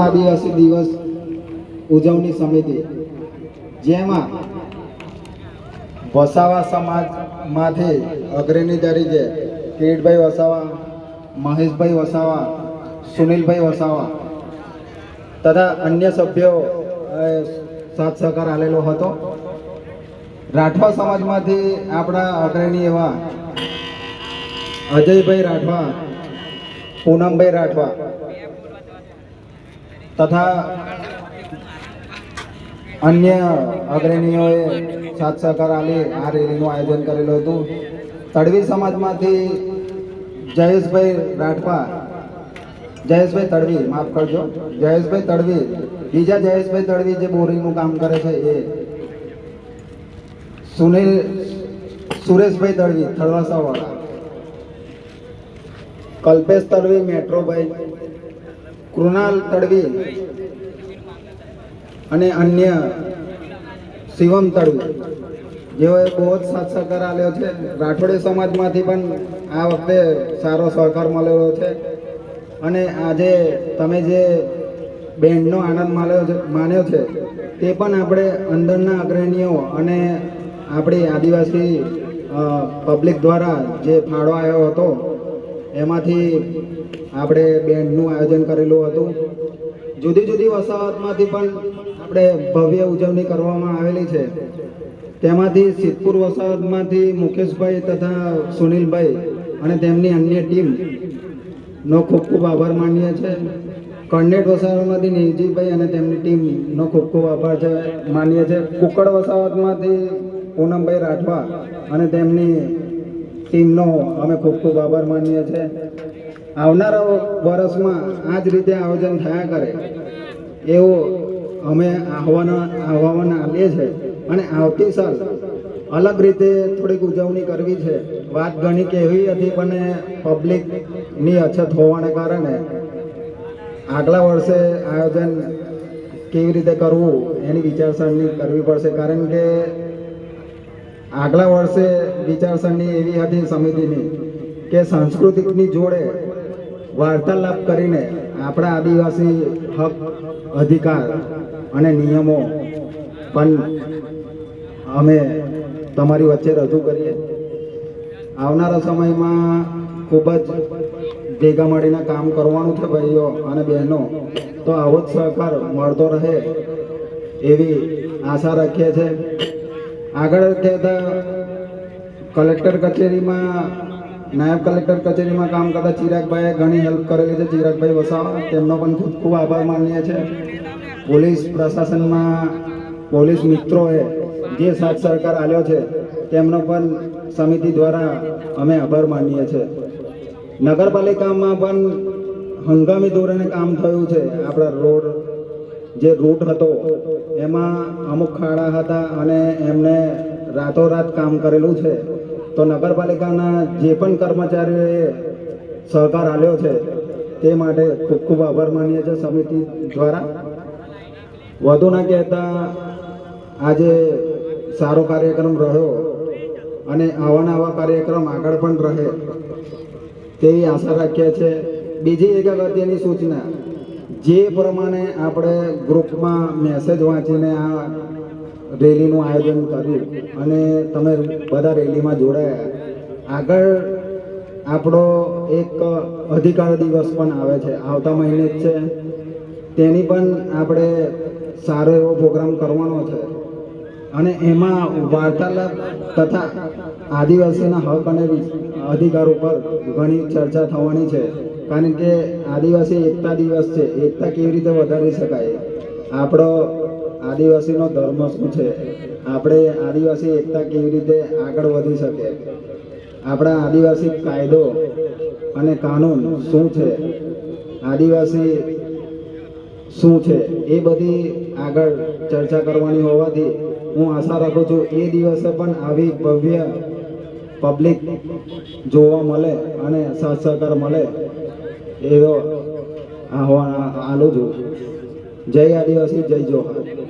આદિવાસી દિવસ ઉજવણી સમિતિ, જેમાં વસાવા સમાજમાંથી અગ્રણી તરીકે કિરીટભાઈ વસાવા, મહેશભાઈ વસાવા, સુનિલભાઈ વસાવા તથા અન્ય સભ્યો સાથ સહકાર આલેલો હતો. રાઠવા સમાજમાંથી આપણા અગ્રણી એવા અજયભાઈ રાઠવા, પૂનમભાઈ રાઠવા તથા અન્ય અગ્રણીઓએ સાથ સહકાર આપી આ રેલીનું આયોજન કરેલું હતું. તડવી સમાજમાંથી જયેશભાઈ રાઠવા, જયેશભાઈ તડવી, માફ કરજો, જયેશભાઈ તડવી, બીજા જયેશભાઈ તડવી જે બોરિંગનું કામ કરે છે એ સુનિલ, સુરેશભાઈ તડવી, થળવાસાવાળા. કલ્પેશ તડવી, મેટ્રોભાઈ કૃણાલ તડવી અને અન્ય શિવમ તડવી. જેઓએ બહુ જ સાથ સહકાર આપ્યો છે. રાઠોડી સમાજમાંથી પણ આ વખતે સારો સહકાર મળેલો છે. અને આજે તમે જે બેન્ડનો આનંદ માન્યો છે માન્યો છે, તે પણ આપણે અંદરના અગ્રણીઓ અને આપણી આદિવાસી પબ્લિક દ્વારા જે ફાળો આવ્યો હતો એમાંથી આપણે બેન્ડનું આયોજન કરેલું હતું. જુદી જુદી વસાહતમાંથી પણ આપણે ભવ્ય ઉજવણી કરવામાં આવેલી છે. તેમાંથી સિદ્ધપુર વસાહતમાંથી મુકેશભાઈ તથા સુનિલભાઈ અને તેમની અન્ય ટીમનો ખૂબ ખૂબ આભાર માનીએ છીએ કન્નેટ વસાહતમાંથી નિવજીભાઈ અને તેમની ટીમનો ખૂબ ખૂબ આભાર છે, માનીએ છીએ કુકડ વસાહતમાંથી પૂનમભાઈ રાઠવા અને તેમની ટીમનો અમે ખૂબ ખૂબ આભાર માનીએ છીએ. આવનારા વર્ષમાં આ જ રીતે આયોજન થયા કરે એવું અમે આહવાન આહવાન આપીએ છીએ. અને આવતી સાલ અલગ રીતે થોડીક ઉજવણી કરવી છે. વાત ઘણી કહેવી હતી પણ પબ્લિકની અછત હોવાને કારણે આગલા વર્ષે આયોજન કેવી રીતે કરવું એની વિચારસરણી કરવી પડશે. કારણ કે આગલા વર્ષે વિચારસરણી એવી હતી સમિતિની કે સાંસ્કૃતિકની જોડે વાર્તાલાપ કરીને આપણા આદિવાસી હક, અધિકાર અને નિયમો પણ અમે તમારી વચ્ચે રજૂ કરીએ. આવનારા સમયમાં ખૂબ જ ભેગા મળીને કામ કરવાનું છે ભાઈઓ અને બહેનો, તો આવો જ સહકાર મળતો રહે એવી આશા રાખીએ છીએ. આગળ કહેતા કલેક્ટર કચેરીમાં, નાયબ કલેક્ટર કચેરીમાં કામ કરતા ચિરાગભાઈએ ઘણી હેલ્પ કરેલી છે. ચિરાગભાઈ વસાવા, તેમનો પણ ખૂબ ખૂબ આભાર માનીએ છીએ. પોલીસ પ્રશાસનમાં પોલીસ મિત્રોએ જે સાથ સરકાર આવ્યો છે, તેમનો પણ સમિતિ દ્વારા અમે આભાર માનીએ છીએ. નગરપાલિકામાં પણ હંગામી ધોરણે કામ થયું છે. આપણા રોડ જે રૂટ હતો, એમાં અમુક ખાડા હતા અને એમને રાતોરાત કામ કરેલું છે. તો નગરપાલિકાના જે પણ કર્મચારીઓએ સહકાર આપ્યો છે, તે માટે ખૂબ ખૂબ આભાર માનીએ છીએ સમિતિ દ્વારા. વધુ ના કહેતા આજે સારો કાર્યક્રમ રહ્યો અને આવા આવા કાર્યક્રમ આગળ પણ રહે, તેવી આશા રાખીએ છીએ. બીજી એક અગત્યની સૂચના જે પ્રમાણે આપણે ગ્રુપમાં મેસેજ વાંચીને આ રેલીનું આયોજન કર્યું અને તમે બધા રેલીમાં જોડાયા. આગળ આપણો એક અધિકાર દિવસ પણ આવે છે. આવતા મહિને જ છે. તેની પણ આપણે સારો એવો પ્રોગ્રામ કરવાનો છે. અને એમાં વાર્તાલાપ તથા આદિવાસીના હક અને અધિકાર ઉપર ઘણી ચર્ચા થવાની છે. કારણ કે આદિવાસી એકતા દિવસ છે, એકતા કેવી રીતે વધારી શકાય? આપણો આદિવાસીનો ધર્મ શું છે? આપણે આદિવાસી એકતા કેવી રીતે આગળ વધી શકે? આપણા આદિવાસી કાયદો અને કાનૂન શું છે? આદિવાસી શું છે? એ બધી આગળ ચર્ચા કરવાની હોવાથી હું આશા રાખું છું, એ દિવસે પણ આવી ભવ્ય પબ્લિક જોવા મળે અને સાથ સહકાર મળે. એવો આહવાન આલું છું. જય આદિવાસી જય જોહાર.